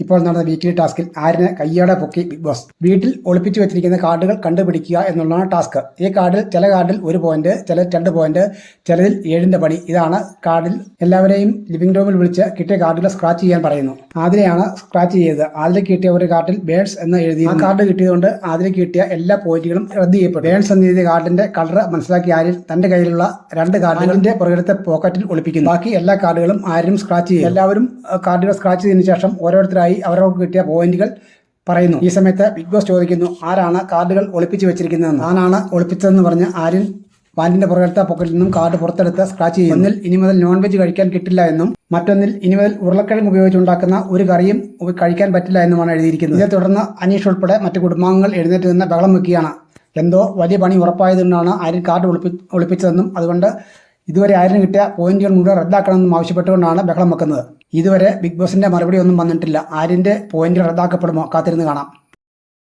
ഇപ്പോൾ നടന്ന വീക്കിലി ടാസ്കിൽ ആരിനെ കയ്യോടെ പൊക്കി ബിഗ് ബോസ്. വീട്ടിൽ ഒളിപ്പിച്ചു വെച്ചിരിക്കുന്ന കാർഡുകൾ കണ്ടുപിടിക്കുക എന്നുള്ളതാണ് ടാസ്ക്. ഈ കാർഡിൽ ചില കാർഡിൽ ഒരു പോയിന്റ് ചില രണ്ട് പോയിന്റ് ചിലതിൽ ഏഴിന്റെ പടി. ഇതാണ് കാർഡിൽ എല്ലാവരെയും ലിവിംഗ് റൂമിൽ വിളിച്ച് കിട്ടിയ കാർഡുകൾ സ്ക്രാച്ച് ചെയ്യാൻ പറയുന്നു. ആതിരെയാണ് സ്ക്രാച്ച് ചെയ്തത്. ആതിരെ കിട്ടിയ ഒരു കാർഡിൽ ബേൺസ് എന്ന് എഴുതി ആ കാർഡ് കിട്ടിയതുകൊണ്ട് ആതിരെ കിട്ടിയ എല്ലാ പോയിന്റുകളും റദ്ദ് ചെയ്യപ്പെട്ടു. ബേൺസ് എന്ന് എഴുതിയ കാർഡിന്റെ കളർ മനസ്സിലാക്കി ആര്യൻ തന്റെ കയ്യിലുള്ള രണ്ട് കാർഡുകളിന്റെ പുറകിലത്തെ പോക്കറ്റിൽ ഒളിപ്പിക്കുന്നു. ബാക്കി എല്ലാ കാർഡുകളും ആരും സ്ക്രാച്ച് ചെയ്യും എല്ലാവരും കാർഡുകൾ സ്ക്രാച്ച് ചെയ്തതിനു ശേഷം ഓരോരുത്തരായി അവരവർക്ക് കിട്ടിയ പോയിന്റുകൾ പറയുന്നു. ഈ സമയത്ത് ബിഗ് ബോസ് ചോദിക്കുന്നു ആരാണ് കാർഡുകൾ ഒളിപ്പിച്ചു വെച്ചിരിക്കുന്നതെന്ന്? താനാണ് ഒളിപ്പിച്ചതെന്ന് പറഞ്ഞ് ആര്യൻ പാൻറിന്റെ പുറകിലത്തെ പോക്കറ്റിൽ നിന്നും കാർഡ് പുറത്തെടുത്ത് സ്ക്രാച്ച് ചെയ്യും ഒന്നിൽ ഇനി മുതൽ നോൺ വെജ് കഴിക്കാൻ കിട്ടില്ല എന്നും മറ്റൊന്നിൽ ഇനി മുതൽ ഉരുളക്കിഴങ്ങ് ഉപയോഗിച്ചുണ്ടാക്കുന്ന ഒരു കറിയും കഴിക്കാൻ പറ്റില്ല എന്നുമാണ് എഴുതിയിരിക്കുന്നത്. ഇതേ തുടർന്ന് അനീഷ് ഉൾപ്പെടെ മറ്റു കുടുംബാംഗങ്ങൾ എഴുന്നേറ്റ് നിന്ന് ബഹളം വെക്കുകയാണ്. എന്തോ വലിയ പണി ഉറപ്പായതുകൊണ്ടാണ് ആര്യൻ കാർഡ് ഒളിപ്പി ഒളിപ്പിച്ചതെന്നും അതുകൊണ്ട് ഇതുവരെ ആര്യന് കിട്ടിയ പോയിന്റുകൾ മുഴുവൻ റദ്ദാക്കണമെന്നും ആവശ്യപ്പെട്ടുകൊണ്ടാണ് ബഹളം വെക്കുന്നത്. ഇതുവരെ ബിഗ് ബോസിന്റെ മറുപടി ഒന്നും വന്നിട്ടില്ല. ആരിന്റെ പോയിന്റ് റദ്ദാക്കപ്പെടുമോ? കാത്തിരുന്ന് കാണാം.